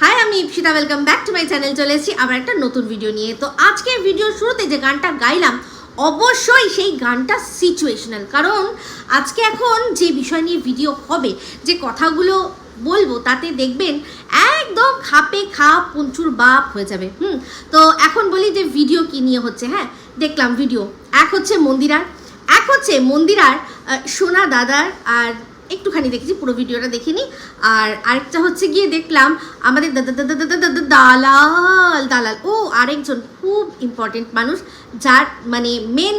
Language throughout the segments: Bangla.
হাই আমি Ipsita welcome back to my channel চলে এসেছি আবার একটা নতুন ভিডিও নিয়ে। তো আজকে ভিডিওর শুরুতে যে গানটা গাইলাম, অবশ্যই সেই গানটা সিচুয়েশনাল কারণ আজকে এখন যে বিষয় নিয়ে ভিডিও হবে, যে কথাগুলো বলব, তাতে দেখবেন একদম খাপে খাপ পঞ্চুর বাপ হয়ে যাবে। হুম, তো এখন বলি যে ভিডিও কি নিয়ে হচ্ছে হ্যাঁ? দেখলাম ভিডিও এক হচ্ছে মন্দিরার, এক হচ্ছে মন্দিরার সোনা দাদার আর একটুখানি দেখেছি, পুরো ভিডিওটা দেখিনি। আর আরেকটা হচ্ছে গিয়ে দেখলাম, আমাদের দাদা দাদা দাদা দাদা দালাল দালাল। ও, আরেকজন খুব ইম্পর্টেন্ট মানুষ, যার মানে মেন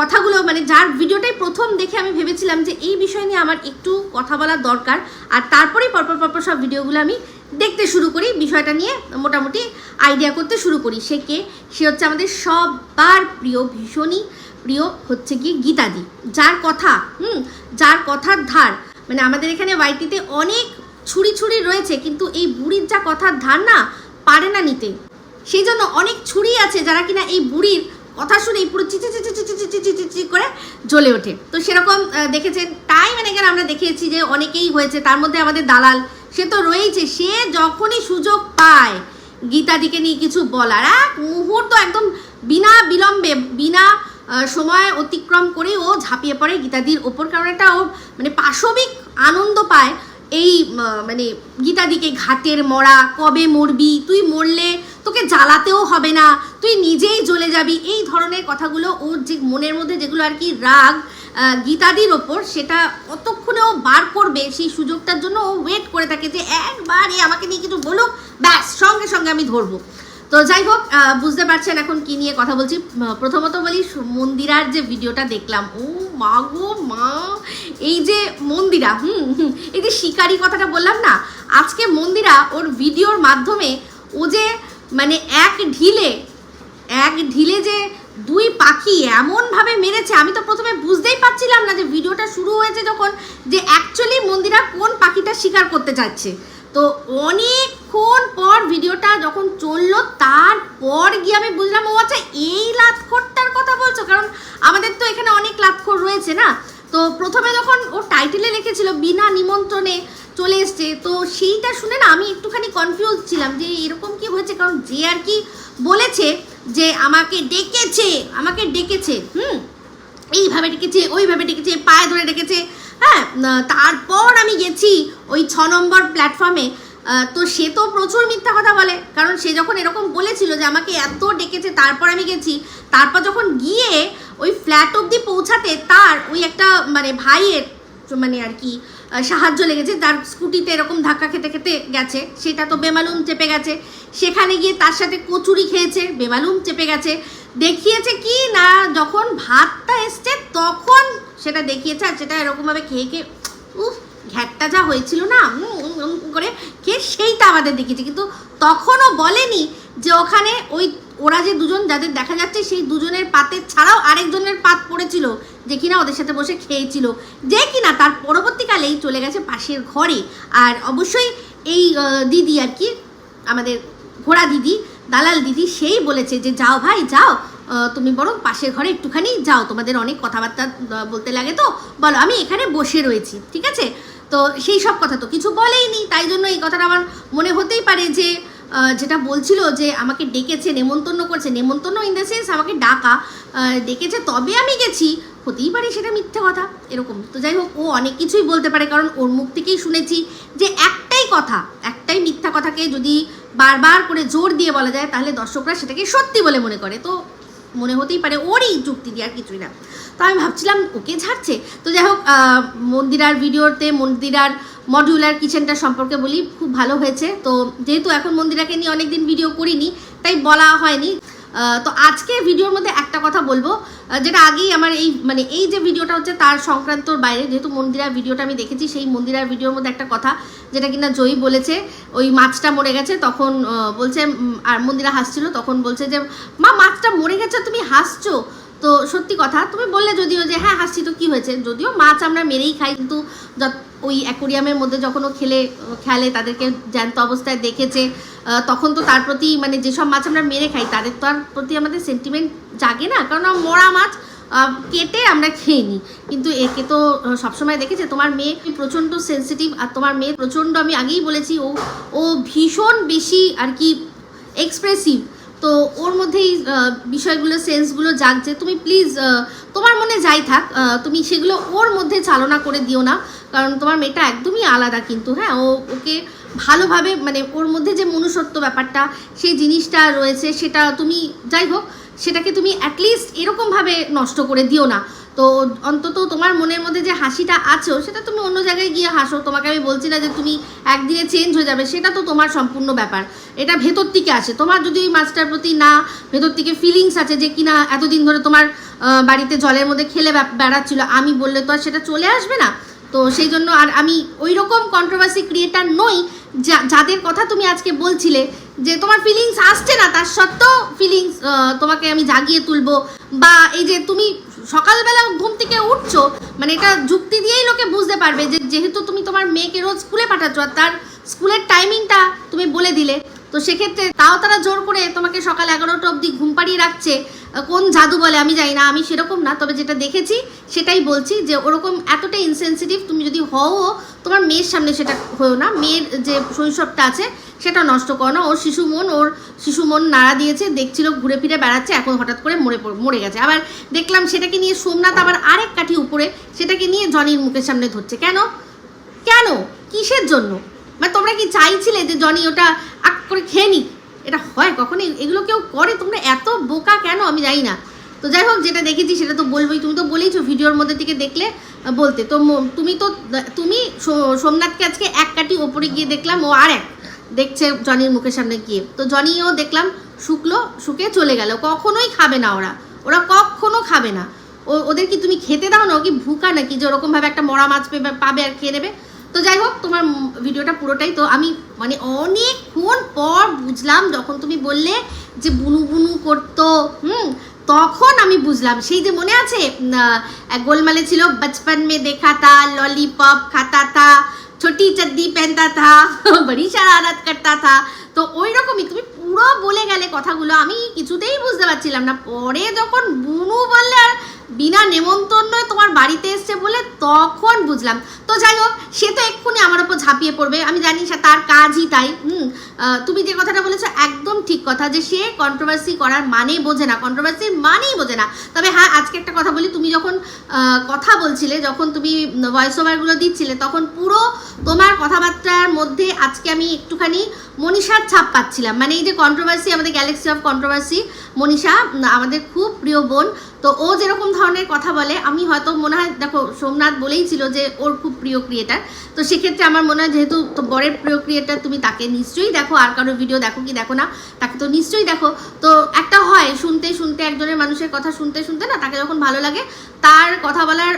কথাগুলো মানে যার ভিডিওটাই প্রথম দেখে আমি ভেবেছিলাম যে এই বিষয় নিয়ে আমার একটু কথা বলার দরকার। আর তারপরেই পরপর পরপর সব ভিডিওগুলো আমি দেখতে শুরু করি, বিষয়টা নিয়ে মোটামুটি আইডিয়া করতে শুরু করি। সে কে? সে হচ্ছে আমাদের সবার প্রিয় ভীষণই প্রিয় হচ্ছে গিয়ে গীতাদি। যার কথা, হুম, যার কথার ধার। মানে আমাদের এখানে ওয়াইটিতে অনেক ছুরি ছুরি রয়েছে, কিন্তু এই বুড়ির যা কথার ধার না, পারে না নিতে। সেই জন্য অনেক ছুরি আছে যারা কিনা এই বুড়ির কথা শুনেই পুরো চিচি চিচি চিচি চিচি চিচি চিচি করে জ্বলে ওঠে। তো সেরকম দেখেছেন তাই মানে এখানে আমরা দেখিয়েছি যে অনেকেই হয়েছে, তার মধ্যে আমাদের দালাল, সে তো রয়েছে সে যখনই সুযোগ পায় গীতাদিকে নিয়ে কিছু বলার, এক মুহূর্ত একদম বিনা বিলম্বে, বিনা সময় অতিক্রম করে ও ঝাঁপিয়ে পড়ে গীতাদির ওপর। কারণ একটা মানে পাশবিক আনন্দ পায় এই মানে গীতাদিকে ঘাটের মরা, কবে মরবি, তুই মরলে তোকে জ্বালাতেও হবে না, তুই নিজেই জ্বলে যাবি। এই ধরনের কথাগুলো ওর যে মনের মধ্যে যেগুলো আর কি রাগ গীতাদির ওপর, সেটা কতক্ষণে ও বার করবে। সেই সুযোগটার জন্য ও ওয়েট করে থাকে যে একবার এ আমাকে নিয়ে কিছু বলুক, ব্যাস, সঙ্গে সঙ্গে আমি ধরবো। তো যাই হোক বুঝতে পারছেন এখন কি নিয়ে কথা বলছি। প্রথমত বলি মন্দিরার যে ভিডিওটা দেখলাম ও মা গো মা এই যে মন্দিরা হুম হুম, এই যে শিকারি কথাটা বললাম না আজকে মন্দিরা ওর ভিডিওর মাধ্যমে ও যে মানে এক ঢিলে এক ঢিলে যে দুই পাখি এমনভাবে মেরেছে আমি তো প্রথমে বুঝতেই পারছিলাম না যে ভিডিওটা শুরু হয়েছে যখন যে অ্যাকচুয়ালি মন্দিরা কোন পাখিটা শিকার করতে চাচ্ছে তো অনেকক্ষণ পর ভিডিওটা যখন চলল, তারপর গিয়ে আমি বুঝলাম, ও আচ্ছা এই লাতখোরটার কথা বলছো? কারণ আমাদের তো এখানে অনেক লাতখোর রয়েছে না? তো প্রথমে যখন ও টাইটেলে লিখেছিল, বিনা নিমন্ত্রণে চলে এসছে, তো সেইটা শুনে না আমি একটুখানি কনফিউজ ছিলাম যে এরকম কি হয়েছে? কারণ যে আর কি বলেছে যে আমাকে ডেকেছে আমাকে ডেকেছে, হুম? এইভাবে ডেকেছে, ওইভাবে ডেকেছে, পায়ে ধরে ডেকেছে হ্যাঁ? তারপর আমি গেছি ওই ছ নম্বর প্ল্যাটফর্মে তো সে তো প্রচুর মিথ্যা কথা বলে। কারণ সে যখন এরকম বলেছিল যে আমাকে এত ডেকেছে, তারপর আমি গেছি, তারপর যখন গিয়ে ওই ফ্ল্যাট অবধি পৌঁছাতে তার ওই একটা মানে ভাইয়ের মানে আর কি সাহায্য লেগেছে, তার স্কুটিতে এরকম ধাক্কা খেতে খেতে গেছে। সেটা তো বেমালুম চেপে গেছে। সেখানে গিয়ে তার সাথে কচুরি খেয়েছে, বেমালুম চেপে গেছে। দেখিয়েছে কি না, যখন ভাতটা এসছে, তখন সেটা দেখিয়েছে আর সেটা এরকমভাবে খেয়ে খেয়ে, উফ ঘ্যাটটা যা হয়েছিল না করে খেয়ে সেইটা আমাদের দেখিয়েছে। কিন্তু তখনও বলেনি যে ওখানে ওই ওরা যে দুজন যাদের দেখা যাচ্ছে, সেই দুজনের পাতে ছাড়াও আরেকজনের পাত পড়েছিল, যে কিনা ওদের সাথে বসে খেয়েছিল, যে কিনা তার পরবর্তীকালেই চলে গেছে পাশের ঘরে। আর অবশ্যই এই দিদি আর কি, আমাদের ঘোড়া দিদি, দালাল দিদি, সেই বলেছে যে, যাও ভাই, যাও তুমি বরং পাশের ঘরে একটুখানি যাও, তোমাদের অনেক কথাবার্তা বলতে লাগে তো, বলো, আমি এখানে বসে রয়েছি, ঠিক আছে? তো সেই সব কথা তো কিছু বলেইনি। তাই জন্য এই কথাটা আমার মনে হতেই পারে যে যেটা বলছিল যে আমাকে ডেকেছে, নেমন্তন্ন করেছে। নেমন্তন্ন ইন দ্য সেন্স আমাকে ডাকা ডেকেছে তবে আমি গেছি। হতেই পারে সেটা মিথ্যে কথা, এরকম। তো যাই হোক, ও অনেক কিছুই বলতে পারে, কারণ ওর মুখ থেকেই শুনেছি যে একটাই কথা, একটাই মিথ্যা কথাকে যদি বারবার করে জোর দিয়ে বলা যায়, তাহলে দর্শকরা সেটাকে সত্যি বলে মনে করে। তো মনে হতেই পারে ওরই যুক্তি দিয়ে আর কিছুই না। তো আমি ভাবছিলাম ওকে ঝাড়ছে তো যাই হোক মন্দিরার ভিডিওতে, মন্দিরার মডিউলার কিচেনটা সম্পর্কে বলি, খুব ভালো হয়েছে। তো যেহেতু এখন মন্দিরাকে নিয়ে অনেকদিন ভিডিও করিনি, তাই বলা হয়নি। তো আজকে ভিডিওর মধ্যে একটা কথা বলব যেটা আগেই আমার এই মানে এই যে ভিডিওটা হচ্ছে তার সংক্রান্তর বাইরে, যেহেতু মন্দিরার ভিডিওটা আমি দেখেছি, সেই মন্দিরার ভিডিওর মধ্যে একটা কথা, যেটা কিনা জয়ী বলেছে, ওই মাছটা মরে গেছে, তখন বলছে আর মন্দিরা হাসছিল, তখন বলছে যে, মা, মাছটা মরে গেছে, তুমি হাসছো? তো সত্যি কথা, তুমি বললে যদিও যে হ্যাঁ হাসছি। তো কী হয়েছে? যদিও মাছ আমরা মেরেই খাই, কিন্তু ওই অ্যাকোরিয়ামের মধ্যে যখন ও খেলে খেলে, তাদেরকে জ্যান্ত অবস্থায় দেখেছে তখন তো তার প্রতি মানে যেসব মাছ আমরা মেরে খাই, তাদের তো আর প্রতি আমাদের সেন্টিমেন্ট জাগে না, কারণ মরা মাছ কেটে আমরা খেয়ে নিই। কিন্তু একে তো সবসময় দেখেছে, তোমার মেয়ে প্রচণ্ড সেন্সিটিভ আর তোমার মেয়ে প্রচণ্ড, আমি আগেই বলেছি, ও ও ভীষণ বেশি আর কি এক্সপ্রেসিভ তো ওর মধ্যেই বিষয়গুলো, সেন্সগুলো জাগছে। তুমি প্লিজ তোমার মনে যাই থাক তুমি সেগুলো ওর মধ্যে চালনা করে দিও না, কারণ তোমার মেয়েটা একদমই আলাদা কিন্তু হ্যাঁ? ও, ওকে ভালোভাবে মানে ওর মধ্যে যে মনুষ্যত্ব ব্যাপারটা, সেই জিনিসটা রয়েছে, সেটা তুমি, যাই হোক, সেটাকে তুমি অ্যাটলিস্ট এরকমভাবে নষ্ট করে দিও না। তো অন্তত তোমার মনের মধ্যে যে হাসিটা আছেও সেটা তুমি অন্য জায়গায় গিয়ে হাসো। তোমাকে আমি বলছি না যে তুমি একদিনে চেঞ্জ হয়ে যাবে, সেটা তো তোমার সম্পূর্ণ ব্যাপার। এটা ভেতর থেকে আসে। তোমার যদি ওই মাছটার প্রতি না, ভেতর থেকে ফিলিংস আছে যে কিনা এতদিন ধরে তোমার বাড়িতে জলের মধ্যে খেলে বেড়াচ্ছিল, আমি বললে তো আর সেটা চলে আসবে না। তো সেই জন্য আর আমি ওই রকম কন্ট্রোভার্সি ক্রিয়েটার নই, যা, যাদের কথা তুমি আজকে বলছিলে, যে তোমার ফিলিংস আসছে না, তার সত্ত্বেও ফিলিংস তোমাকে আমি জাগিয়ে তুলবো। বা এই যে তুমি সকালবেলা ঘুম থেকে উঠছো মানে এটা যুক্তি দিয়েই লোকে বুঝতে পারবে যে যেহেতু তুমি তোমার মেয়েকে রোজ স্কুলে পাঠাচ্ছ আর তার স্কুলের টাইমিংটা তুমি বলে দিলে তো সেক্ষেত্রে তাও তারা জোর করে তোমাকে সকাল এগারোটা অবধি ঘুম পাড়িয়ে রাখছে। কোন জাদু বলে আমি জানি না, আমি সেরকম না, তবে যেটা দেখেছি সেটাই বলছি যে ওরকম এতটা ইনসেন্সিটিভ তুমি যদি হও, তোমার মেয়ের সামনে সেটা হয়েও না, মেয়ের যে শৈশবটা আছে সেটা নষ্ট করো না। ওর শিশু মন, ওর শিশু মন নাড়া দিয়েছে, দেখছিল, ঘুরে ফিরে বেড়াচ্ছে, এখন হঠাৎ করে মরে মরে গেছে। আবার দেখলাম সেটাকে নিয়ে সোমনাথ আবার আরেক কাঠি উপরে সেটাকে নিয়ে জনির মুখের সামনে ধরছে। কেন? কেন? কিসের জন্য? মানে তোমরা কি চাইছিলে যে জনি ওটা করে খেয়ে নিক এটা হয় কখনই? এগুলো কেউ করে? তোমরা এত বোকা কেন? আমি জানি না। তো যাই হোক, যেটা দেখেছি সেটা তো বলবোই। তুমি তো বলেইছো ভিডিওর মধ্যে থেকে দেখলে, বলতে। তো তুমি তো, তুমি সোমনাথকে আজকে এক কাটি ওপরে গিয়ে দেখলাম, ও আর এক। দেখছে জনির মুখের সামনে গিয়ে। তো জনিও দেখলাম, শুকলো, শুকে চলে গেল। কখনোই খাবে না ওরা। ওরা কখনো খাবে না। ও, ওদের কি তুমি খেতে দাও না? ও কি ভুকা নাকি? যে ওরকমভাবে একটা মরা মাছ পাবে আর খেয়ে নেবে? তো যাই হোক তোমার ভিডিওটা পুরোটাই তো আমি মানে অনেকক্ষণ পর বুঝলাম যখন তুমি বললে যে বুনু বুনু করতো, হুম, তখন আমি বুঝলাম। সেই যে মনে আছে গোলমালে ছিল বচপন মে দেখা তা ললিপপ খাতা তা ছোটি চদ্দি পেনতা থা, বড়ি শারারত করতা থা। তো ওই রকমই তুমি পুরো বলে গেলে কথাগুলো আমি কিছুতেই বুঝতে পারছিলাম না। পরে যখন বুনু বললে আর বিনা নেমন্তন্ন তোমার বাড়িতে এসছে বলে তখন বুঝলাম। তো যাই হোক সে তো এক্ষুনি আমার ওপর ঝাঁপিয়ে পড়বে। আমি জানি সে তার কাজই তাই, হুম? তুমি যে কথাটা বলেছ একদম ঠিক কথা যে সে কন্ট্রোভার্সি করার মানেই বোঝে না। কন্ট্রোভার্সির মানেই বোঝে না। তবে হ্যাঁ আজকে একটা কথা বলি, তুমি যখন কথা বলছিলে, যখন তুমি ভয়েস ওভারগুলো দিচ্ছিলে, তখন পুরো তোমার কথাবার্তার মধ্যে আজকে আমি একটুখানি মনীষার ছাপ পাচ্ছিলাম। মানে এই যে কন্ট্রোভার্সি আমাদের গ্যালাক্সি অফ কন্ট্রোভার্সি মনীষা আমাদের খুব প্রিয় বোন তো ও যেরকম ধরনের কথা বলে, আমি হয়তো মনে হয়, দেখো, সোমনাথ বলেই ছিল যে ওর খুব প্রিয় ক্রিয়েটার তো সেক্ষেত্রে আমার মনে হয় যেহেতু তো বরের প্রিয় ক্রিয়েটার তুমি তাকে নিশ্চয়ই দেখো, আর কারোর ভিডিও দেখো কি দেখো না, তাকে তো নিশ্চয়ই দেখো। তো একটা হয়, শুনতে শুনতে একজনের মানুষের কথা শুনতে শুনতে না, তাকে যখন ভালো লাগে, তার কথা বলার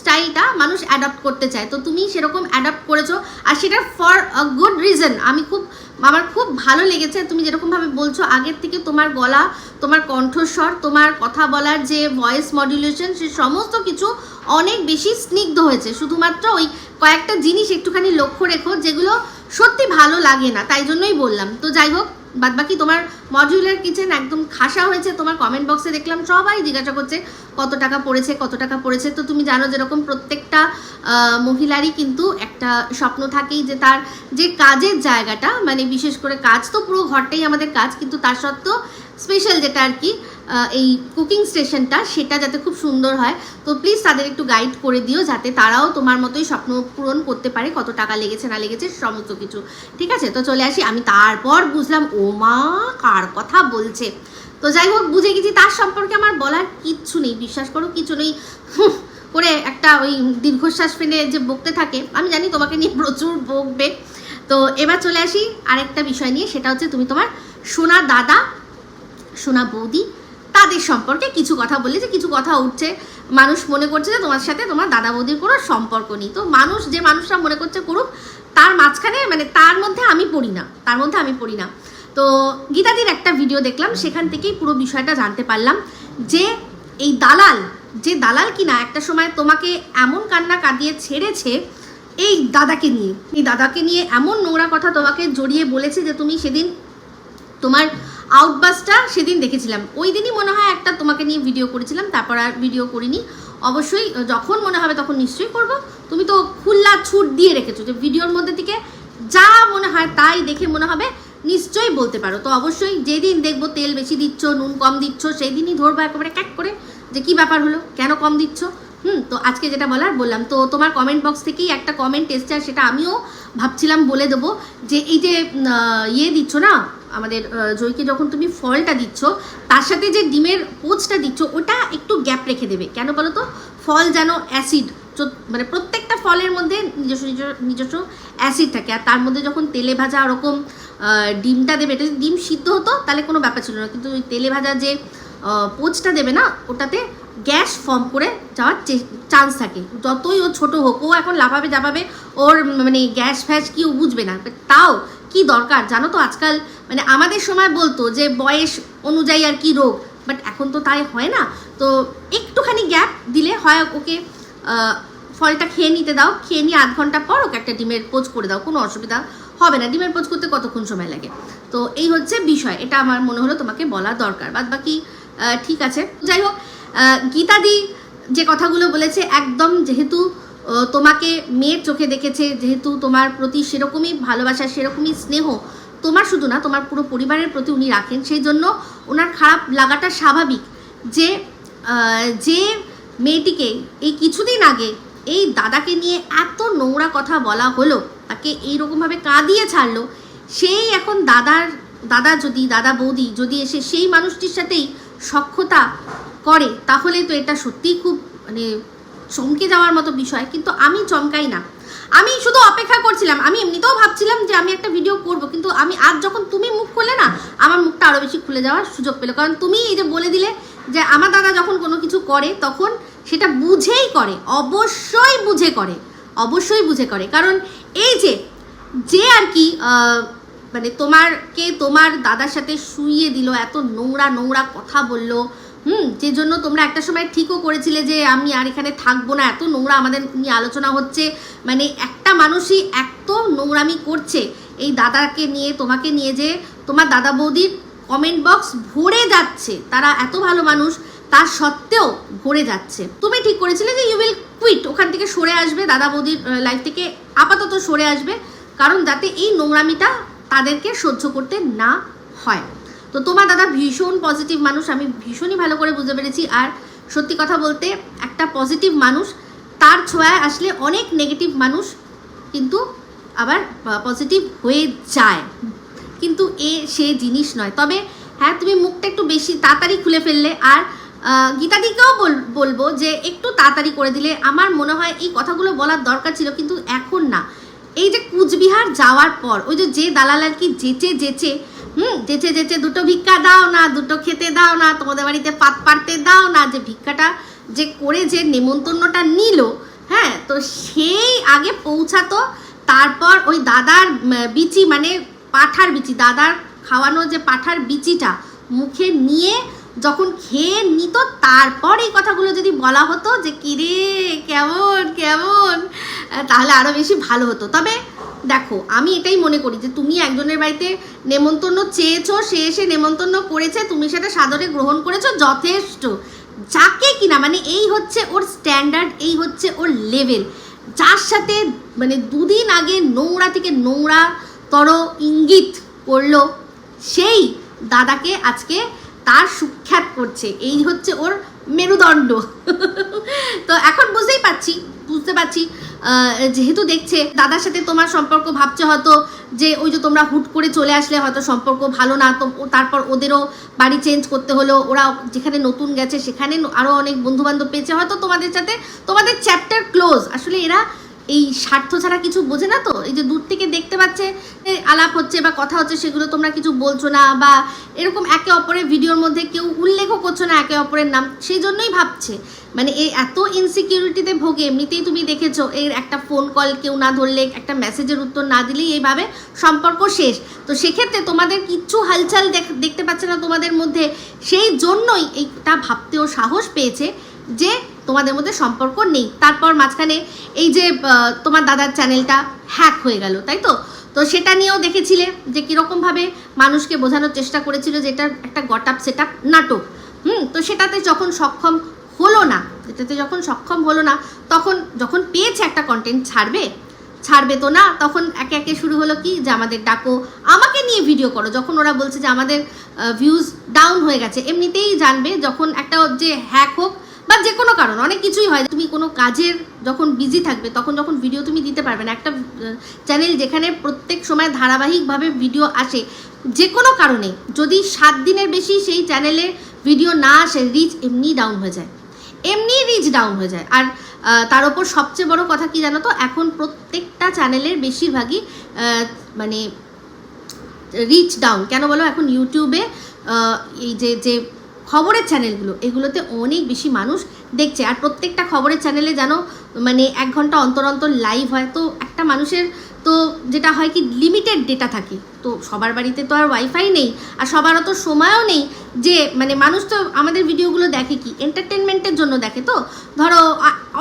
স্টাইলটা মানুষ অ্যাডাপ্ট করতে চায়। তো তুমি সেরকম অ্যাডাপ্ট করেছ, আর সেটা ফর আ গুড রিজন আমি খুব আমার খুব ভালো লেগেছে। তুমি যেরকমভাবে বলছো, আগের থেকে তোমার গলা, তোমার কণ্ঠস্বর, তোমার কথা বলার যে ভয়েস মডুলেশন সে সমস্ত কিছু অনেক বেশি স্নিগ্ধ হয়েছে। শুধুমাত্র ওই কয়েকটা জিনিস একটুখানি লক্ষ্য রেখো, যেগুলো সত্যি ভালো লাগে না, তাই জন্যই বললাম। তো যাই হোক বাদ বাকি তোমার মডিউলার কিচেন একদম খাসা হয়েছে, তোমার কমেন্ট বক্সে দেখলাম, সবাই জিজ্ঞাসা করছে, কত টাকা পড়েছে, কত টাকা পড়েছে। তো তুমি জানো যেরকম প্রত্যেকটা মহিলারই কিন্তু একটা স্বপ্ন থাকেই যে তার যে কাজের জায়গাটা মানে বিশেষ করে কাজ তো পুরো ঘরটাই আমাদের কাজ, কিন্তু তার সত্ত্বেও স্পেশাল যেটা আর কি এই কুকিং স্টেশনটা সেটা যাতে খুব সুন্দর হয়। তো প্লিজ তাদের একটু গাইড করে দিও যাতে তারাও তোমার মতোই স্বপ্ন পূরণ করতে পারে, কত টাকা লেগেছে, না লেগেছে, সমস্ত কিছু। ঠিক আছে? তো চলে আসি, আমি তারপর বুঝলাম ও মা কার কথা বলছে। তো যাই হোক, বুঝে গেছি তার সম্পর্কে আমার বলার কিচ্ছু নেই, বিশ্বাস করো, কিছু নেই। করে একটা ওই দীর্ঘশ্বাস ফেলে যে বকতে থাকে। আমি জানি তোমাকে নিয়ে প্রচুর বকবে। তো এবার চলে আসি আরেকটা বিষয় নিয়ে, সেটা হচ্ছে তুমি তোমার সোনা দাদা, সোনা বৌদি, তাদের সম্পর্কে কিছু কথা বললে যে কিছু কথা উঠছে। মানুষ মনে করছে যে তোমার সাথে তোমার দাদা বৌদির কোনো সম্পর্ক নেই। তো মানুষ, যে মানুষরা মনে করছে করুক, তার মাঝখানে মানে তার মধ্যে আমি পড়ি না, তার মধ্যে আমি পড়ি না। তো গীতাদির একটা ভিডিও দেখলাম, সেখান থেকেই পুরো বিষয়টা জানতে পারলাম যে এই দালাল, যে দালাল কিনা একটা সময় তোমাকে এমন কান্না কাঁদিয়ে ছেড়েছে এই দাদাকে নিয়ে। এই দাদাকে নিয়ে এমন নোংরা কথা তোমাকে জড়িয়ে বলেছে যে তুমি সেদিন তোমার আউটবাসটা সেদিন দেখেছিলাম। ওই দিনই মনে হয় একটা তোমাকে নিয়ে ভিডিও করেছিলাম, তারপর আর ভিডিও করিনি। অবশ্যই যখন মনে হবে তখন নিশ্চয়ই করব। তুমি তো খুল্লা ছুট দিয়ে রেখেছো যে ভিডিওর মধ্যে থেকে যা মনে হয় তাই দেখে মনে হবে। নিশ্চয়ই বলতে পারো। তো অবশ্যই যেদিন দেখব তেল বেশি দিচ্ছ, নুন কম দিচ্ছ সেই দিনই ধরবো একেবারে ক্যাক করে যে কি ব্যাপার হলো, কেন কম দিচ্ছ? হুম, তো আজকে যেটা বলার বললাম। তো তোমার কমেন্ট বক্স থেকেই একটা কমেন্ট এসছে আর সেটা আমিও ভাবছিলাম বলে দেবো যে এই যে ইয়ে দিচ্ছ না, আমাদের জয়কে যখন তুমি ফলটা দিচ্ছ, তার সাথে যে ডিমের পোচটা দিচ্ছ, ওটা একটু গ্যাপ রেখে দেবে। কেন বলো তো? ফল যেন অ্যাসিড মানে প্রত্যেকটা ফলের মধ্যে নিজস্ব নিজস্ব অ্যাসিড থাকে। আর তার মধ্যে যখন তেলে ভাজা ওরকম ডিমটা দেবে, এটা ডিম সিদ্ধ হতো, তাহলে কোনো ব্যাপার ছিল না। কিন্তু ওই তেলে ভাজা যে পোচটা দেবে না, ওটাতে গ্যাস ফর্ম করে যাওয়ার চান্স থাকে। যতই ও ছোট হোক, ও এখন লাফাবে জাপাবে ওর মানে গ্যাস ফ্যাস কি ও বুঝবে না। তাও কি দরকার? জানো তো আজকাল মানে আমাদের সময় বলতো যে, বয়স অনুযায়ী আর কি রোগ। বাট এখন তো তাই হয় না। তো একটুখানি গ্যাপ দিলে হয় ওকে ফলটা খেয়ে নিতে দাও, খেয়ে নিয়ে আধ ঘণ্টা পর ওকে একটা ডিমের পোচ করে দাও, কোনো অসুবিধা হবে না। ডিমের পোচ করতে কতক্ষণ সময় লাগে? তো এই হচ্ছে বিষয়। এটা আমার মনে হলো তোমাকে বলা দরকার। বাদ বাকি ঠিক আছে। যাই হোক গীতাদি যে কথাগুলো বলেছে, একদম যেহেতু তোমাকে মেয়ের চোখে দেখেছে, যেহেতু তোমার প্রতি সেরকমই ভালোবাসা, সেরকমই স্নেহ তোমার শুধু না, তোমার পুরো পরিবারের প্রতি উনি রাখেন। সেই জন্য ওনার খারাপ লাগাটা স্বাভাবিক যে যে মেয়েটিকে এই কিছুদিন আগে এই দাদাকে নিয়ে এত নোংরা কথা বলা হলো, তাকে এইরকমভাবে কাঁদিয়ে ছাড়লো, সেই এখন দাদার, দাদা যদি, দাদা বৌদি যদি এসে সেই মানুষটির সাথেই সক্ষতা করে, তাহলে তো এটা সত্যিই খুব মানে চমকে যাওয়ার মতো বিষয়। কিন্তু আমি চমকাই না। আমি শুধু অপেক্ষা করছিলাম, আমি এমনিতেও ভাবছিলাম যে আমি একটা ভিডিও করব, কিন্তু আমি আজ যখন তুমি মুখ খুলে না, আমার মুখটা আরও বেশি খুলে যাওয়ার সুযোগ পেল। কারণ তুমি এই যে বলে দিলে যে আমার দাদা যখন কোনো কিছু করে, তখন সেটা বুঝেই করে, অবশ্যই বুঝে করে, অবশ্যই বুঝে করে। কারণ এই যে যে আর কি মানে তোমারকে তোমার দাদার সাথে শুইয়ে দিল, এত নোংরা নোংরা কথা বলল হুম যে জন্য তোমরা একটা সময় ঠিকও করেছিলে যে আমি আর এখানে থাকব না। এত নোংরা আমাদের নিয়ে আলোচনা হচ্ছে। মানে একটা মানুষই এত নোংরামি করছে। এই দাদাকে নিয়ে, তোমাকে নিয়ে যে তোমার দাদা বৌদির কমেন্ট বক্স ভরে যাচ্ছে। তারা এত ভালো মানুষ, তার সত্ত্বেও ভরে যাচ্ছে। তুমি ঠিক করেছিলে যে ইউ উইল কুইট ওখান থেকে সরে আসবে, দাদা বৌদির লাইফ থেকে আপাতত সরে আসবে। কারণ যাতে এই নোংরামিটা তাদেরকে সহ্য করতে না হয়। তো তোমার দাদা ভীষণ পজিটিভ মানুষ, আমি ভীষণই ভালো করে বুঝতে পেরেছি। আর সত্যি কথা বলতে, একটা পজিটিভ মানুষ, তার ছোঁয়ায় আসলে অনেক নেগেটিভ মানুষ কিন্তু আবার পজিটিভ হয়ে যায়। কিন্তু এ, সে জিনিস নয়। তবে হ্যাঁ তুমি মুখটা একটু বেশি তাড়াতাড়ি খুলে ফেললে। আর গীতাদিকেও বল- বলব যে, একটু তাড়াতাড়ি করে দিলে। আমার মনে হয় এই কথাগুলো বলার দরকার ছিল, কিন্তু এখন না। এই যে কুচবিহার যাওয়ার পর, ওই যে যে দালাল আর কি যেচে যেচে হুম যেচে যেচে দুটো ভিক্ষা দাও না, দুটো খেতে দাও না, তোমাদের বাড়িতে পাত পারতে দাও না, যে ভিক্ষাটা যে করে যে নেমন্তন্নটা নিল হ্যাঁ তো সেই আগে পৌঁছাতো, তারপর ওই দাদার বিচি মানে পাঠার বিচি, দাদার খাওয়ানো যে পাঠার বিচিটা মুখে নিয়ে যখন খেয়ে নিত, তারপর এই কথাগুলো যদি বলা হতো যে, কিরে, কেমন কেমন? তাহলে আরও বেশি ভালো হতো। তবে দেখো, আমি এটাই মনে করি যে, তুমি একজনের বাড়িতে নেমন্তন্ন চেয়েছো, সে এসে নেমন্তন্ন করেছে, তুমি সেটা সাদরে গ্রহণ করেছ, যথেষ্ট। যাকে কিনা মানে এই হচ্ছে ওর স্ট্যান্ডার্ড এই হচ্ছে ওর লেভেল যার সাথে মানে দুদিন আগে নোংরা থেকে নোংরা তর ইঙ্গিত করল, সেই দাদাকে আজকে তার সুখ্যাত করছে। এই হচ্ছে ওর মেরুদণ্ড। তো এখন বুঝতেই পারছি, বুঝতে পারছি যেহেতু দেখছে, দাদার সাথে তোমার সম্পর্ক ভাবছে হয়তো যে ওই যে তোমরা হুট করে চলে আসলে হয়তো সম্পর্ক ভালো না, তো তারপর ওদেরও বাড়ি চেঞ্জ করতে হলো। ওরা যেখানে নতুন গেছে, সেখানে আরও অনেক বন্ধু বান্ধব পেয়েছে। হয়তো তোমাদের সাথে, তোমাদের চ্যাপ্টার ক্লোজ আসলে এরা এই স্বার্থ ছাড়া কিছু বোঝে না তো? এই যে দূর থেকে দেখতে পাচ্ছে আলাপ হচ্ছে বা কথা হচ্ছে, সেগুলো তোমরা কিছু বলছো না বা এরকম একে অপরের ভিডিওর মধ্যে কেউ উল্লেখও করছ না একে অপরের নাম, সেই জন্যই ভাবছে। মানে এই এত ইনসিকিউরিটিতে ভোগে, এমনিতেই তুমি দেখেছ, এর একটা ফোন কল কেউ না ধরলে, একটা মেসেজের উত্তর না দিলেই এইভাবে সম্পর্ক শেষ। তো সেক্ষেত্রে তোমাদের কিচ্ছু হালচাল দেখ- দেখতে পাচ্ছে না তোমাদের মধ্যে। সেই জন্যই এইটা ভাবতেও সাহস পেয়েছে যে তোমাদের মধ্যে সম্পর্ক নেই। তারপর মাঝখানে এই যে তোমার দাদার চ্যানেলটা হ্যাক হয়ে গেল, তাই তো? তো সেটা নিয়েও দেখেছিলে যে কীরকমভাবে মানুষকে বোঝানোর চেষ্টা করেছিল যে এটা একটা গট আপ সেট নাটক। হুম, তো সেটাতে যখন সক্ষম হলো না, এটাতে যখন সক্ষম হলো না, তখন যখন পেয়েছে একটা কন্টেন্ট ছাড়বে? ছাড়বে তো না, তখন একে একে শুরু হলো কি যে আমাদের ডাকো, আমাকে নিয়ে ভিডিও করো। যখন ওরা বলছে যে আমাদের ভিউজ ডাউন হয়ে গেছে, এমনিতেই জানবে যখন একটা যে হ্যাক হোক বা যে কোনো কারণ, অনেক কিছুই হয়। তুমি কোনো কাজের যখন বিজি থাকবে, তখন যখন ভিডিও তুমি দিতে পারবে না, একটা চ্যানেল যেখানে প্রত্যেক সময় ধারাবাহিকভাবে ভিডিও আসে, যে কোনো কারণে, যদি সাত দিনের বেশি সেই চ্যানেলে ভিডিও না আসে রিচ এমনি ডাউন হয়ে যায়। এমনি রিচ ডাউন হয়ে যায়। আর তার ওপর সবচেয়ে বড় কথা কি জানো তো? এখন প্রত্যেকটা চ্যানেলের বেশিরভাগই মানে রিচ ডাউন কেন বলো? এখন ইউটিউবে এই যে যে খবরের চ্যানেলগুলো এগুলোতে অনেক বেশি মানুষ দেখছে। আর প্রত্যেকটা খবরের চ্যানেলে যেন মানে এক ঘণ্টা অন্তর অন্তর লাইভ হয়, তো একটা মানুষের তো যেটা হয় কি লিমিটেড ডেটা থাকে। তো সবার বাড়িতে তো আর ওয়াইফাই নেই, আর সবার অত সময়ও নেই যে মানে মানুষ তো আমাদের ভিডিওগুলো দেখে কি এন্টারটেনমেন্টের জন্য দেখে। তো ধরো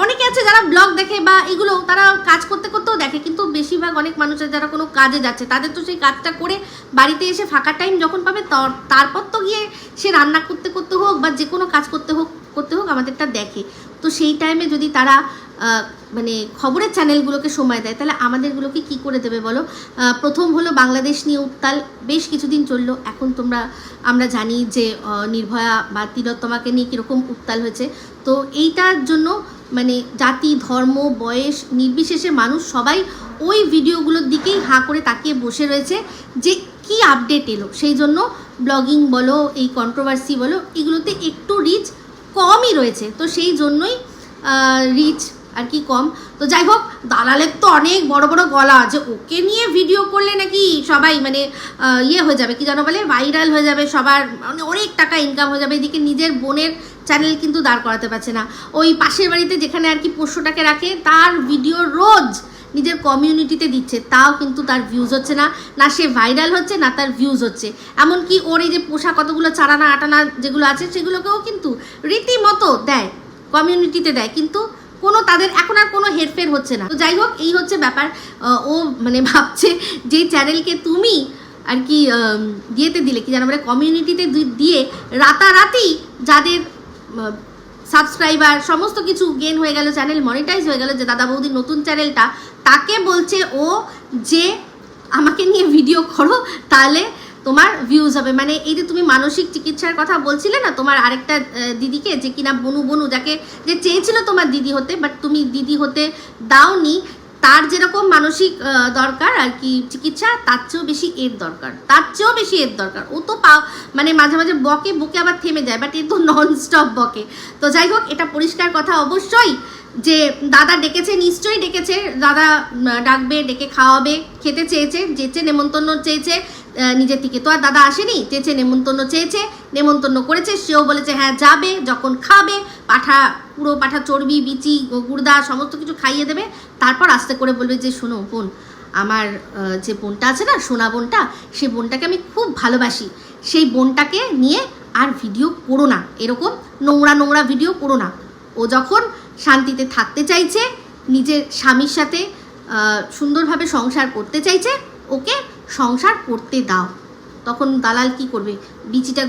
অনেকে আছে যারা ব্লগ দেখে বা এগুলো, তারা কাজ করতে করতেও দেখে, কিন্তু বেশিরভাগ অনেক মানুষের যারা কোনো কাজে যাচ্ছে, তাদের তো সেই কাজটা করে বাড়িতে এসে ফাঁকা টাইম যখন পাবে, তর- তারপর তো গিয়ে সে রান্না করতে করতে হোক বা যে কোনো কাজ করতে হোক করতে হোক, আমাদেরটা দেখে। তো সেই টাইমে যদি তারা মানে খবরের চ্যানেলগুলোকে সময় দেয়, তাহলে আমাদেরগুলোকে কি করে দেবে বলো? প্রথম হলো বাংলাদেশ নিয়ে উত্তাল। বেশ কিছুদিন চলল। এখন তোমরা, আমরা জানি যে নির্ভয়া বা তিলোত্তমাকে নিয়ে কীরকম উত্তাল হয়েছে। তো এইটার জন্য মানে জাতি, ধর্ম, বয়স, নির্বিশেষে মানুষ সবাই ওই ভিডিওগুলোর দিকেই হাঁ করে তাকিয়ে বসে রয়েছে যে কি আপডেট এলো। সেই জন্য ব্লগিং বলো, এই কন্ট্রোভার্সি বলো, এগুলোতে একটু রিচ কমই রয়েছে। তো সেই জন্যই রিচ আর কি কম। তো যাই হোক, দালালের তো অনেক বড় বড় গলা। যে ওকে নিয়ে ভিডিও করলে নাকি সবাই মানে ইয়ে হয়ে যাবে। কি জানো বলে? ভাইরাল হয়ে যাবে সবার। মানে অনেক টাকা ইনকাম হয়ে যাবে। এদিকে নিজের বোনের চ্যানেল কিন্তু দাঁড় করাতে পারছে না। ওই পাশের বাড়িতে যেখানে আর কি পোষ্যটাকে রাখে, তার ভিডিও রোজ নিজের কমিউনিটিতে দিচ্ছে, তাও কিন্তু তার ভিউজ হচ্ছে না। না সে ভাইরাল হচ্ছে, না তার ভিউজ হচ্ছে। এমনকি ওর এই যে পোষা কতগুলো চারানা, আটানা যেগুলো আছে, সেগুলোকেও কিন্তু রীতিমতো দেয় কমিউনিটিতে দেয়। কিন্তু কোনো তাদের, এখন আর কোনো হেরফের হচ্ছে না। তো যাই হোক, এই হচ্ছে ব্যাপার। ও মানে ভাবছে যে চ্যানেলকে তুমি আর কি ইয়েতে দিলে, কি জানো মানে কমিউনিটিতে দিয়ে রাতারাতি যাদের সাবস্ক্রাইবার সমস্ত কিছু গেন হয়ে গেল চ্যানেল মনিটাইজ হয়ে গেল যে দাদা বৌদির নতুন চ্যানেলটা তাকে বলছে ও যে আমাকে নিয়ে ভিডিও করো, তাহলে তোমার ভিউজ হবে। মানে এই যে তুমি মানসিক চিকিৎসার কথা বলছিলে না, তোমার আরেকটা দিদিকে যে কিনা বনু বনু যাকে, যে চেয়েছিল তোমার দিদি হতে বাট তুমি দিদি হতে দাওনি তার যেরকম মানসিক দরকার আর কি চিকিৎসা, তার চেয়েও বেশি এর দরকার। তার চেয়েও বেশি এর দরকার। ও তো পা মানে মাঝে মাঝে বকে, বুকে আবার থেমে যায় বাট এ তো নন স্টপ বকে। তো যাই হোক, এটা পরিষ্কার কথা অবশ্যই যে দাদা ডেকেছে, নিশ্চয়ই ডেকেছে। দাদা ডাকবে, ডেকে খাওয়াবে, খেতে চেয়েছে, যেচে নেমন্তন্ন চেয়েছে। নিজের থেকে। তো আর দাদা আসেনি? চেয়েছে, নেমন্তন্ন চেয়েছে, নেমন্তন্ন করেছে, সেও বলেছে হ্যাঁ যাবে, যখন খাবে, পাঠা, পুরো পাঠা চর্বি, বিচি, গুড়দা, সমস্ত কিছু খাইয়ে দেবে। তারপর আস্তে করে বলবে যে, শোনো বোন, আমার যে বোনটা আছে না, সোনা বোনটা সেই বোনটাকে আমি খুব ভালোবাসি। সেই বোনটাকে নিয়ে আর ভিডিও করো না। এরকম নোংরা নোংরা ভিডিও করো না। ও যখন শান্তিতে থাকতে চাইছে, নিজের স্বামীর সাথে সুন্দরভাবে সংসার করতে চাইছে, ওকে সংসার করতে দাও। তখন দালাল কি করবে? বিচিটা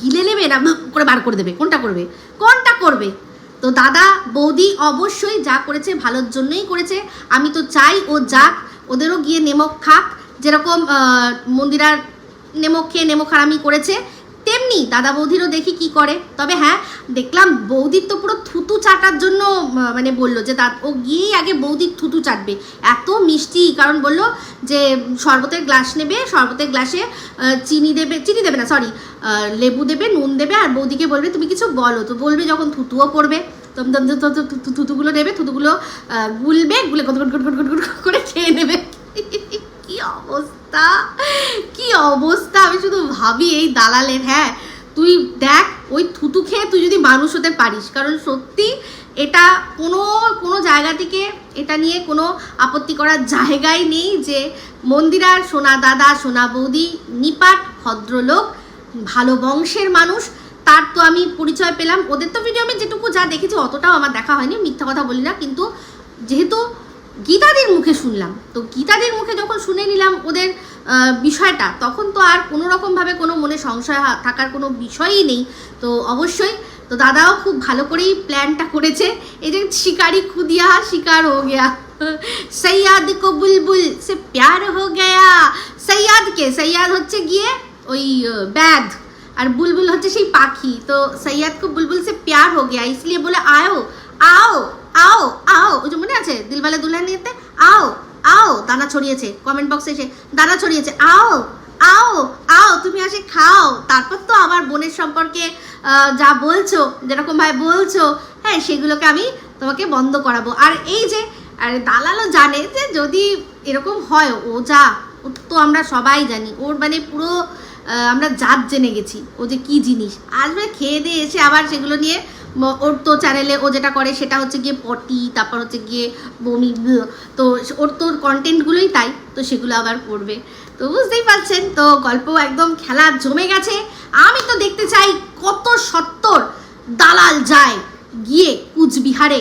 গিলে নেবে না করে বার করে দেবে? কোনটা করবে? কোনটা করবে? তো দাদা, বৌদি অবশ্যই যা করেছে ভালোর জন্যই করেছে। আমি তো চাই ও যাক, ওদেরও গিয়ে নেমক খাক। যেরকম মন্দিরার নেমক খেয়ে নেমক হারামি করেছে তেমনি দাদা বৌদিরও দেখি কি করে। তবে হ্যাঁ দেখলাম বৌদির তো পুরো থুতু চাটার জন্য মানে বলল যে দা ও গিয়েই আগে বৌদির থুতু চাটবে। এত মিষ্টি, কারণ বলল যে শরবতের গ্লাস নেবে, শরবতের গ্লাসে চিনি দেবে চিনি দেবে না সরি লেবু দেবে, নুন দেবে, আর বৌদিকে বলবে, তুমি কিছু বলো। তো বলবে যখন থুতুও পড়বে তো- তো- তো- তো- থুতুগুলো নেবে, থুতুগুলো গুলবে, গুলে গট গট গট গট গট করে খেয়ে নেবে। কি অবস্থা। কি অবস্থা? আমি শুধু ভাবি এই দালালের হ্যাঁ? তুই দেখ, ওই থুতু খেয়ে তুই যদি মানুষ হতে পারিস, কারণ সত্যি এটা কোনো কোনো জায়গা থেকে এটা নিয়ে কোনো আপত্তি করার জায়গাই নেই যে মন্দিরার সোনা দাদা, সোনা বৌদি নিপাট ভদ্রলোক, ভালো বংশের মানুষ। তার তো আমি পরিচয় পেলাম। ওদের তো ভিডিও আমি যেটুকু যা দেখেছি, অতটাও আমার দেখা হয়নি। মিথ্যা কথা বলি না, কিন্তু যেহেতু গীতাদের মুখে শুনলাম। তো গীতাদের মুখে যখন শুনে নিলাম ওদের বিষয়টা, তখন তো আর কোনো রকমভাবে কোনো মনে সংশয় থাকার কোনো বিষয়ই নেই। তো অবশ্যই, তো দাদাও খুব ভালো করেই প্ল্যানটা করেছে। এই যে শিকারি খুদিয়া, শিকার হো গিয়া। সৈয়াদ কো বুলবুল, সে প্যার হো গয়া। সৈয়াদ কে সৈয়াদ হচ্ছে গিয়ে ওই ব্যাধ। আর বুলবুল হচ্ছে সেই পাখি। তো সৈয়াদ কো বুলবুল সে প্যার হো গিয়া, ইসলিয়ে বলে, আয়ো आओ আও আও, ওই যে মনে আছে? দিলবালে দুলহানিয়াতে আও আও, দানা ছড়িয়েছে। কমেন্ট বক্সে এসে, দানা ছড়িয়েছে। আও আও আও, তুমি আসে খাও। তারপর তো আমার বোনের সম্পর্কে যা বলছো, যেরকম ভাই বলছো হ্যাঁ সেগুলোকে আমি তোমাকে বন্ধ করাবো। আর এই যে, আর দালালও জানে যে যদি এরকম হয়, ও যা, ও তো আমরা সবাই জানি। ওর মানে পুরো আমরা জাত জেনে গেছি। ও যে কি জিনিস। আসবে খেয়ে দিয়ে এসে আবার সেগুলো নিয়ে ওর তো চ্যানেলে ও যেটা করে সেটা হচ্ছে গিয়ে পটি, তারপর হচ্ছে গিয়ে বমি তো ওর তো কন্টেন্টগুলোই তাই, তো সেগুলো আবার করবে। তো বুঝতেই পারছেন, তো গল্প একদম খেলা জমে গেছে। আমি তো দেখতে চাই কত সত্তর দালাল যায় গিয়ে কুচবিহারে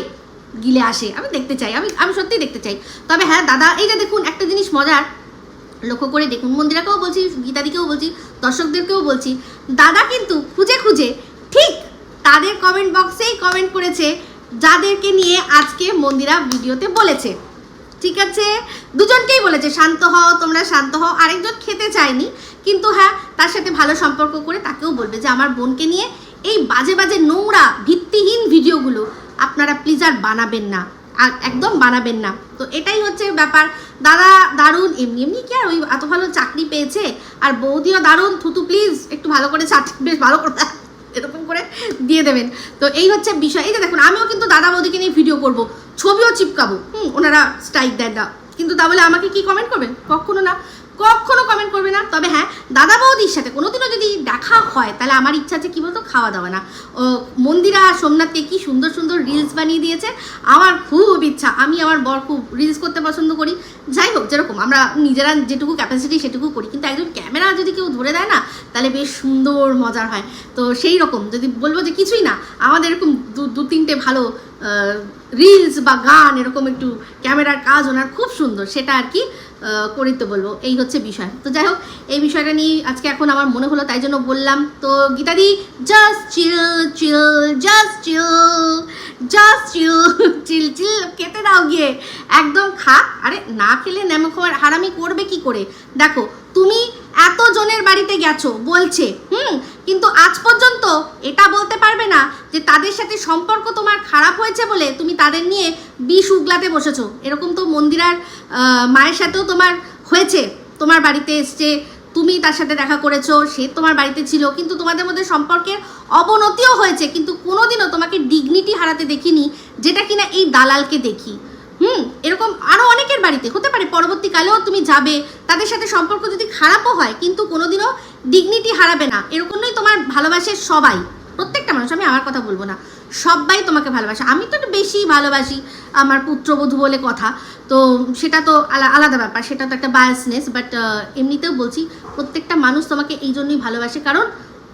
গিলে আসে। আমি দেখতে চাই, আমি আমি সত্যিই দেখতে চাই। তবে হ্যাঁ দাদা, এই যে দেখুন, একটা জিনিস মজার। লক্ষ্য করে দেখুন, মন্দিরাকেও বলছি, গীতাদিকেও বলছি দর্শকদেরকেও বলছি, দাদা কিন্তু খুঁজে খুঁজে, ঠিক তাদের কমেন্ট বক্সেই কমেন্ট করেছে, যাদেরকে নিয়ে আজকে মন্দিরা ভিডিওতে বলেছে। ঠিক আছে? দুজনকেই বলেছে, শান্ত হও, তোমরা শান্ত হও, আরেকজন খেতে চায়নি, কিন্তু হ্যাঁ তার সাথে ভালো সম্পর্ক করে তাকেও বলবে যে, আমার বোনকে নিয়ে এই বাজে বাজে নোংরা ভিত্তিহীন ভিডিওগুলো আপনারা প্লিজ আর বানাবেন না। একদম বানাবেন না। তো এটাই হচ্ছে ব্যাপার। দাদা দারুণ, এমনি এমনি কি আর ওই এত ভালো চাকরি পেয়েছে? আর বৌদিও দারুণ, থুতু প্লিজ একটু ভালো করে চাকরি বেশ ভালো করে এরকম করে দিয়ে দেবেন। তো এই হচ্ছে বিষয়। এই যে দেখুন, আমিও কিন্তু দাদা বৌদিকে নিয়ে ভিডিও করব। ছবিও চিপকাবো। হুম, ওনারা স্ট্রাইক দেন না। কিন্তু তা বলে আমাকে কি কমেন্ট করবেন? কখনো না। কখনো কমেন্ট করবে না। তবে হ্যাঁ দাদা বৌদির সাথে কোনোদিনও যদি দেখা হয়, তাহলে আমার ইচ্ছা আছে কী বলতো, খাওয়া দাওয়া না। ও মন্দিরা সোমনাথকে কি সুন্দর সুন্দর রিলস বানিয়ে দিয়েছে। আমার খুব ইচ্ছা, আমি আমার বর খুব রিলস করতে পছন্দ করি। যাই হোক, যেরকম আমরা নিজেরা যেটুকু ক্যাপাসিটি সেটুকু করি, কিন্তু একজন ক্যামেরা যদি কেউ ধরে দেয় না, তাহলে বেশ সুন্দর মজার হয়। তো সেই রকম, যদি বলব যে কিছুই না, আমাদের এরকম দু তিনটে ভালো রিলস বা গান এরকম একটু ক্যামেরার কাজ ওনার খুব সুন্দর, সেটা আর কি করিতে বলব। এই হচ্ছে বিষয়। তো যাই হোক, এই বিষয়টা নিয়ে আজকে এখন আমার মনে হলো, তাই জন্য বললাম। তো গীতাদি just chill chill just chill just chill chill chill খেতে দাও গিয়ে। একদম খা। আরে না খেলে নেমো খাওয়ার হারামি করবে কি করে? দেখো, তুমি এত জনের বাড়িতে গেছো, বলছে। হুম, কিন্তু আজ পর্যন্ত এটা বলতে পারবে না যে তাদের সাথে সম্পর্ক তোমার খারাপ হয়েছে বলে তুমি তাদের নিয়ে বিষ উগলাতে বসেছো। এরকম তো মন্দিরার মায়ের সাথেও তোমার হয়েছে। তোমার বাড়িতে এসছে, তুমি তার সাথে দেখা করেছ, সে তোমার বাড়িতে ছিল, কিন্তু তোমাদের মধ্যে সম্পর্কের অবনতিও হয়েছে, কিন্তু কোনোদিনও তোমাকে ডিগনিটি হারাতে দেখিনি, যেটা কিনা এই দালালকে দেখি। হুম, এরকম আরও অনেকের বাড়িতে। হতে পারে পরবর্তীকালেও তুমি যাবে, তাদের সাথে সম্পর্ক যদি খারাপও হয়, কিন্তু কোনোদিনও ডিগনিটি হারাবে না। এরকমই তোমার ভালোবাসে সবাই। প্রত্যেকটা মানুষ, আমি আমার কথা বলব না। সবাই তোমাকে ভালোবাসে। আমি তো বেশি ভালোবাসি আমার পুত্রবধূ বলে কথা। তো সেটা তো আলা- আলাদা ব্যাপার, সেটা তো একটা বায়াসনেস বাট এমনিতেও বলছি, প্রত্যেকটা মানুষ তোমাকে এই জন্যই ভালোবাসে। কারণ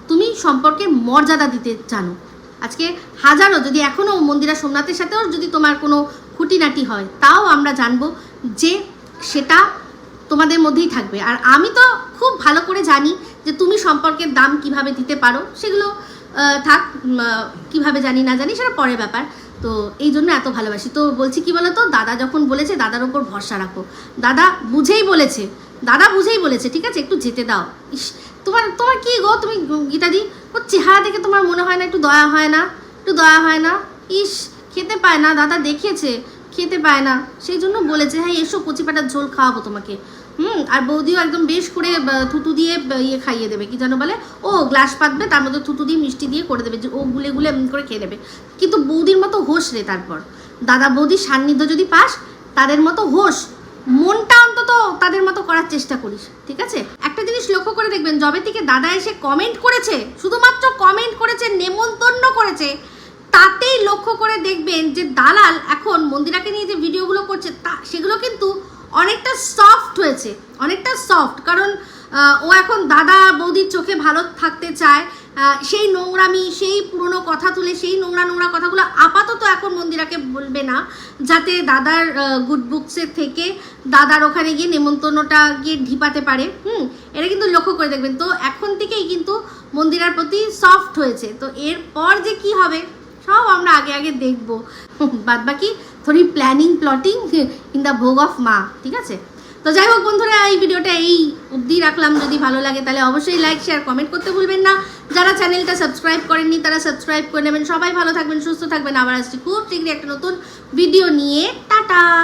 তুমি সম্পর্কের মর্যাদা দিতে জানো। আজকে হাজারো, যদি এখনও মন্দিরা সোমনাথের সাথেও যদি তোমার কোনো খুঁটিনাটি হয়, তাও আমরা জানব যে সেটা তোমাদের মধ্যেই থাকবে। আর আমি তো খুব ভালো করে জানি যে তুমি সম্পর্কের দাম কীভাবে দিতে পারো, সেগুলো থাক কীভাবে জানি না জানি, সেটা পরের ব্যাপার। তো এই জন্য এত ভালোবাসি। তো বলছি কি বলো তো দাদা যখন বলেছে, দাদার ওপর ভরসা রাখো। দাদা বুঝেই বলেছে, দাদা বুঝেই বলেছে, ঠিক আছে? একটু যেতে দাও। ইস, তোমার তোমার কি গো? তুমি, গীতাদি, ওর চেহারা দেখে তোমার মনে হয় না, একটু দয়া হয় না? একটু দয়া হয় না? ইস খেতে পায় না, দাদা দেখেছে খেতে পায় না। সেই জন্য বলেছে হ্যাঁ এসো কচি পাটার ঝোল খাওয়াবো তোমাকে। হুম, আর বৌদিও একদম বেশ করে থুতু দিয়ে ইয়ে খাইয়ে দেবে। কি যেন বলে? ও গ্লাস পাতবে, তার মধ্যে থুতু দিয়ে মিষ্টি দিয়ে করে দেবে, যে ও গুলে গুলে এমন করে খেয়ে নেবে। কিন্তু বৌদির মতো হোস রে তারপর। দাদা বৌদির সান্নিধ্য যদি পাস, তাদের মতো হোস মনটা অন্তত তাদের মতো করার চেষ্টা করিস, ঠিক আছে? একটা জিনিস লক্ষ্য করে দেখবেন জবে থেকে দাদা এসে কমেন্ট করেছে, শুধুমাত্র কমেন্ট করেছে, নেমন্তন্ন করেছে তাতেই লক্ষ্য করে দেখবেন যে দালাল এখন মন্দিরাকে নিয়ে যে ভিডিওগুলো করছে, তা সেগুলো কিন্তু অনেকটা সফট হয়েছে, অনেকটা সফট কারণ ও এখন দাদা বৌদির চোখে ভালো থাকতে চায় সেই নোংরামি, সেই পুরনো কথা তুলে, সেই নোংরা নোংরা কথাগুলো আপাতত এখন মন্দিরাকে বলবে না, যাতে দাদার গুড বুকসের থেকে দাদার ওখানে গিয়ে নেমন্তন্নটা গিয়ে ঢিপাতে পারে। হুম, এটা কিন্তু লক্ষ্য করে দেখবেন। তো এখন থেকেই কিন্তু মন্দিরার প্রতি সফট হয়েছে। তো এরপর যে কি হবে সব আমরা আগে আগে দেখব। বাদ বাকি থোড়ি প্ল্যানিং প্লটিং ইন দ্য ভোগ অফ মা, ঠিক আছে? তো যাই হোক বন্ধুরা, এই ভিডিওটা এই অবধি রাখলাম। যদি ভালো লাগে তাহলে অবশ্যই লাইক শেয়ার কমেন্ট করতে ভুলবেন না। যারা চ্যানেলটা সাবস্ক্রাইব করেননি, তারা সাবস্ক্রাইব করে নেবেন। সবাই ভালো থাকবেন, সুস্থ থাকবেন। আবার আসছি খুব শীঘ্রই একটা নতুন ভিডিও নিয়ে। টাটা!